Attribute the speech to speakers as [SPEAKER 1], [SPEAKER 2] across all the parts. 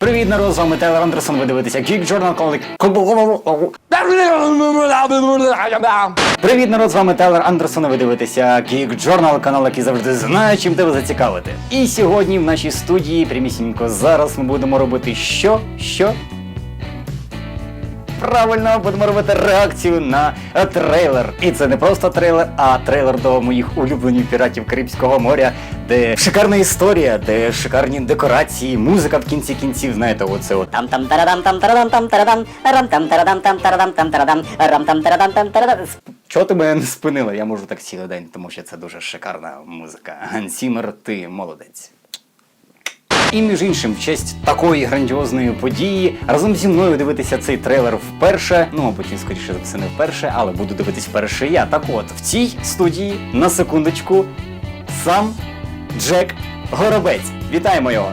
[SPEAKER 1] Привіт, народ, з вами Тейлор Андерсон. Ви дивитеся Geek Journal Колик. Привіт, народ, з вами Тейлор Андерсон. Ви дивитеся Geek Journal, канал, який завжди знає, чим тебе зацікавити. І сьогодні в нашій студії, прямісінько зараз, ми будемо робити що? Що? Правильно, будемо робити реакцію на трейлер. І це не просто трейлер, а трейлер до моїх улюблених піратів Карибського моря, де шикарна історія, де шикарні декорації, музика в кінці кінців, знаєте, оце от.
[SPEAKER 2] Там там тарадам там тарадам там тарадам рам там тарадам там тарадам там тарадам рам там тарадам там тарадам
[SPEAKER 1] Чого ти мене не спинила? Я можу так цілий день, тому що це дуже шикарна музика. Гансімер, ти молодець. І між іншим, в честь такої грандіозної події разом зі мною дивитися цей трейлер вперше. Ну, мабуть, він скоріше за все не вперше, але буду дивитись вперше я. Так от, в цій студії на секундочку сам Джек Горобець. Вітаємо його!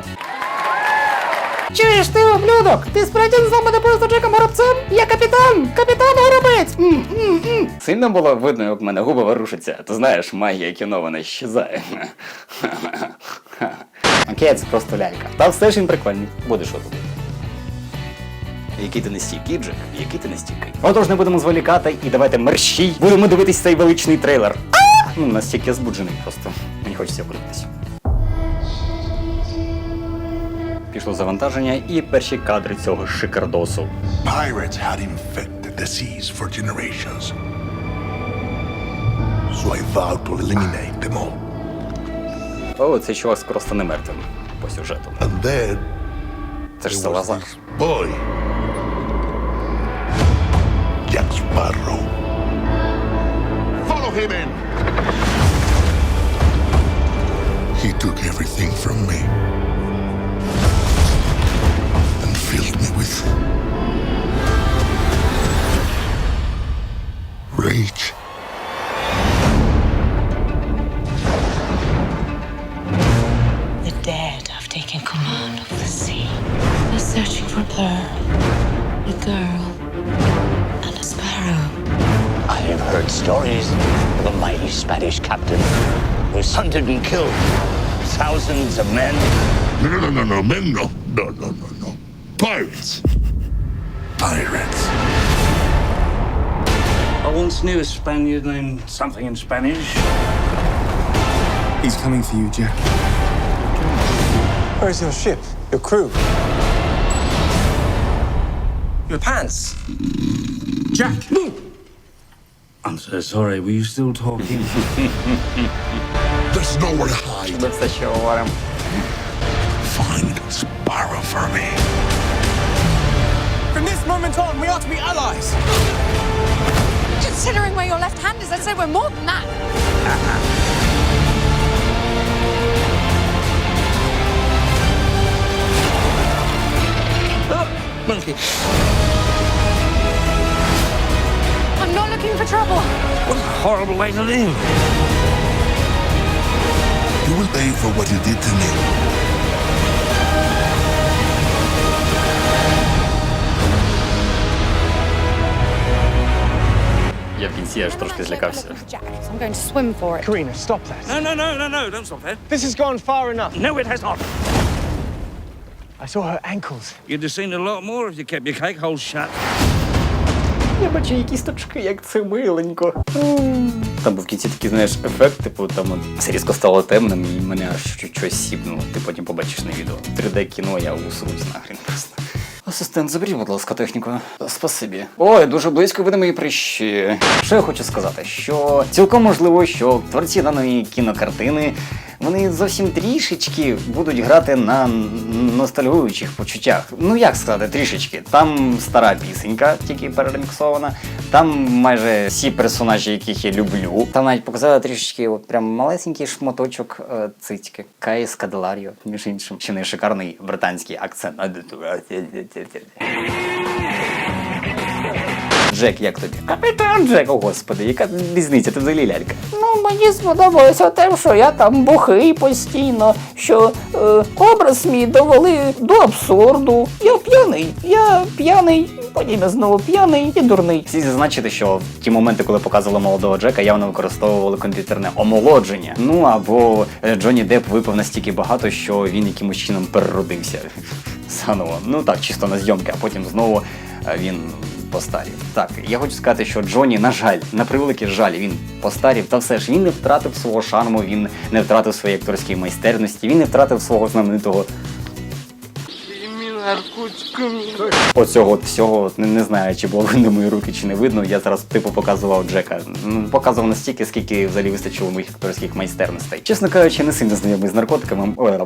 [SPEAKER 3] Чуєш ти, ублюдок? Ти справді назвав мене просто Джеком Горобцем? Я капітан! Капітан Горобець! М, м, м.
[SPEAKER 1] Сильно було видно, як в мене губи ворушаться. Ти знаєш, магія кіно вона щезає. Окей, це просто лялька. Та все ж він прикольний. Буде що тут. Який ти нестійкий, Джек, який ти нестійкий. Отож, не будемо зволікати і давайте мерщій. Будемо дивитись цей величний трейлер. Ну, настільки я збуджений просто. Мені хочеться вкрутитись. Пішло завантаження і перші кадри цього шикардосу.
[SPEAKER 4] Pirates had infected the seas for generations. So I vowed to eliminate them all.
[SPEAKER 1] О, цей чувак скоро стане мертвим по сюжету.
[SPEAKER 4] And then
[SPEAKER 1] Це ж
[SPEAKER 4] there was
[SPEAKER 1] Салазар.
[SPEAKER 4] this boy, Jack Sparrow. Follow him in. He took everything from me and filled me with rage.
[SPEAKER 5] Searching for Pearl, a girl, and a sparrow.
[SPEAKER 6] I have heard stories of a mighty Spanish captain who's hunted and killed thousands of men.
[SPEAKER 4] No, no, no, no, no, men, no. No, no, no, no. Pirates. Pirates.
[SPEAKER 6] I once knew a Spaniard named something in Spanish.
[SPEAKER 7] He's coming for you, Jack.
[SPEAKER 8] Where's your ship? Your crew? Your pants.
[SPEAKER 7] Jack! Move!
[SPEAKER 6] I'm so sorry, were you still talking?
[SPEAKER 4] There's nowhere to hide.
[SPEAKER 1] Looks the show on him.
[SPEAKER 4] Find Sparrow for me.
[SPEAKER 8] From this moment on, we are to be allies.
[SPEAKER 9] Considering where your left hand is, I'd say we're more than that. Oh, monkey. trouble.
[SPEAKER 6] What a horrible way to live.
[SPEAKER 4] You will pay for what you did to me.
[SPEAKER 1] Я в кінці аж трошки злякався.
[SPEAKER 9] Jacket. I'm going to swim for it.
[SPEAKER 8] Karina, stop that.
[SPEAKER 6] No, no, no, no, no, don't stop there.
[SPEAKER 8] This has gone far enough.
[SPEAKER 6] No, it has not.
[SPEAKER 8] I saw her ankles.
[SPEAKER 6] You'd have seen a lot more if you kept your cake hole shut.
[SPEAKER 1] Я бачу якісь точки, як це миленько. Там був в кінці такий, знаєш, ефект, типу, там от все різко стало темним і мене аж щось сіпнуло. Ти потім побачиш на відео. 3D кіно я усрусь нахрен просто. Асистент, заберіть, будь ласка, техніку. Спасибі. Ой, дуже близько видно мої прищі. Що я хочу сказати? Що цілком можливо, що творці даної кінокартини вони зовсім трішечки будуть грати на ностальгуючих почуттях. Ну як сказати, трішечки. Там стара пісенька, тільки перереміксована. Там майже всі персонажі, яких я люблю. Там навіть показали трішечки, от прям малесенький шматочок е, цицьки. Каї Скаделаріо, між іншим. Чи не шикарний британський акцент. Джек, як тобі? Капітан Джек, о господи, яка різниця, ти взагалі лялька.
[SPEAKER 3] Ну, мені сподобалося те, що я там бухий постійно, що е, образ мій довели до абсурду. Я п'яний, я п'яний, потім я знову п'яний і дурний.
[SPEAKER 1] Всі зазначити, що в ті моменти, коли показували молодого Джека, явно використовували комп'ютерне омолодження. Ну або е, Джонні Депп випив настільки багато, що він якимось чином переродився. заново. Ну так, чисто на зйомки, а потім знову е, він постарів. Так, я хочу сказати, що Джонні, на жаль, на превеликий жаль, він постарів, та все ж він не втратив свого шарму, він не втратив своєї акторської майстерності, він не втратив свого знаменитого. Оцього от всього не, не знаю, чи було видно мої руки, чи не видно. Я зараз типу показував Джека. Показував настільки, скільки взагалі вистачило моїх акторських майстерностей. Чесно кажучи, не сильно знайомий з наркотиками. Ой.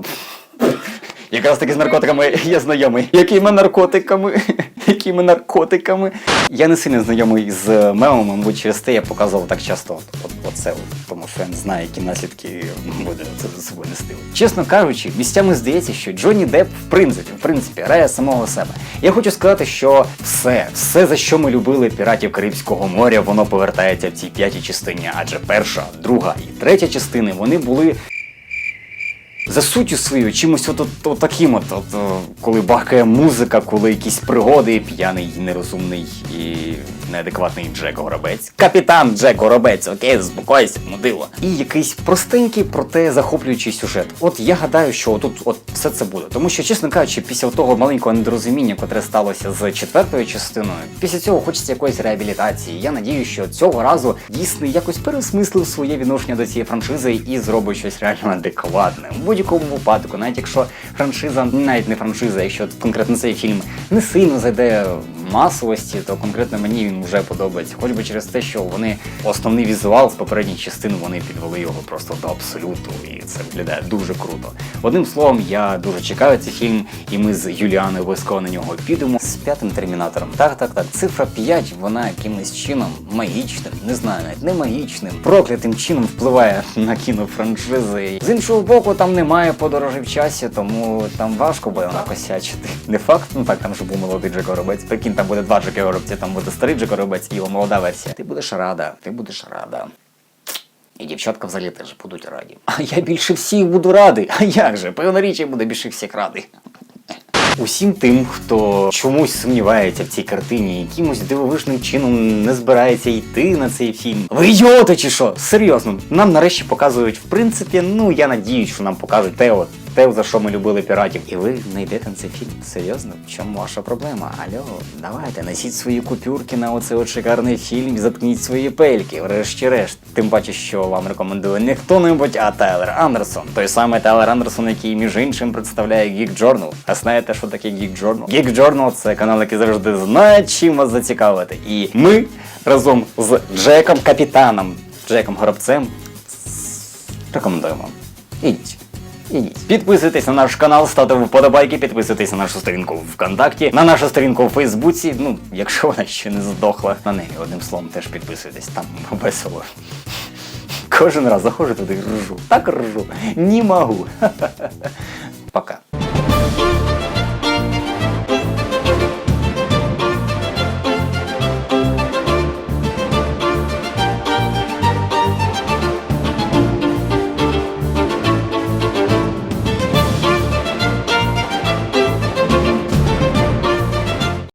[SPEAKER 1] Якраз таки з наркотиками я знайомий. Якими наркотиками? Якими наркотиками? Я не сильно знайомий з мемами, мабуть, через те я показував так часто от, от, оце, от, тому що я не знаю, які наслідки буде це за собою нести. Чесно кажучи, місцями здається, що Джонні Депп в принципі, в принципі, грає самого себе. Я хочу сказати, що все, все, за що ми любили піратів Карибського моря, воно повертається в цій п'ятій частині, адже перша, друга і третя частини вони були за суттю свою чимось от, от, от таким от, от, коли бахкає музика, коли якісь пригоди, п'яний, нерозумний і неадекватний Джек Горобець. Капітан Джек Горобець, окей, заспокойся, мудило. І якийсь простенький, проте захоплюючий сюжет. От я гадаю, що тут от все це буде. Тому що, чесно кажучи, після того маленького недорозуміння, котре сталося з четвертою частиною, після цього хочеться якоїсь реабілітації. Я надію, що цього разу Дійсний якось пересмислив своє відношення до цієї франшизи і зробить щось реально адекватне. В будь-якому випадку, навіть якщо франшиза, навіть не франшиза, якщо конкретно цей фільм не сильно зайде масовості, то конкретно мені він вже подобається. Хоч би через те, що вони основний візуал з попередніх частин вони підвели його просто до абсолюту, і це виглядає дуже круто. Одним словом, я дуже чекаю цей фільм, і ми з Юліаною обов'язково на нього підемо з п'ятим термінатором. Так, так, так. Цифра 5, вона якимось чином магічним, не знаю, навіть не магічним, проклятим чином впливає на кінофраншизи. З іншого боку, там немає подорожі в часі, тому там важко буде накосячити. Не факт, ну так, там же був молодий Джек Горобець. Прикинь, там буде два Джеки Горобці, там буде старий Джек Горобець і його молода версія. Ти будеш рада, ти будеш рада. І дівчатка взагалі теж будуть раді. А я більше всіх буду радий. А як же? Певна річ, я буду більше всіх радий. Усім тим, хто чомусь сумнівається в цій картині, якимось дивовижним чином не збирається йти на цей фільм. Ви ідіоти чи що? Серйозно, нам нарешті показують, в принципі, ну я надіюсь, що нам покажуть те, от, те, за що ми любили піратів. І ви не йдете на цей фільм. Серйозно? В чому ваша проблема? Альо, давайте, несіть свої купюрки на оцей от шикарний фільм і заткніть свої пельки, врешті-решт. Тим паче, що вам рекомендує не хто-небудь, а Тайлер Андерсон. Той самий Тайлер Андерсон, який між іншим представляє Geek Journal. А знаєте, що таке Geek Journal? Geek Journal – це канал, який завжди знає, чим вас зацікавити. І ми разом з Джеком Капітаном, Джеком Горобцем рекомендуємо. Ідіть. Ідіть. Підписуйтесь на наш канал, ставте вподобайки, підписуйтесь на нашу сторінку ВКонтакті, на нашу сторінку у Фейсбуці. Ну, якщо вона ще не здохла. На неї одним словом теж підписуйтесь, там весело. Кожен раз заходжу туди ржу. Так ржу. Не могу. Пока.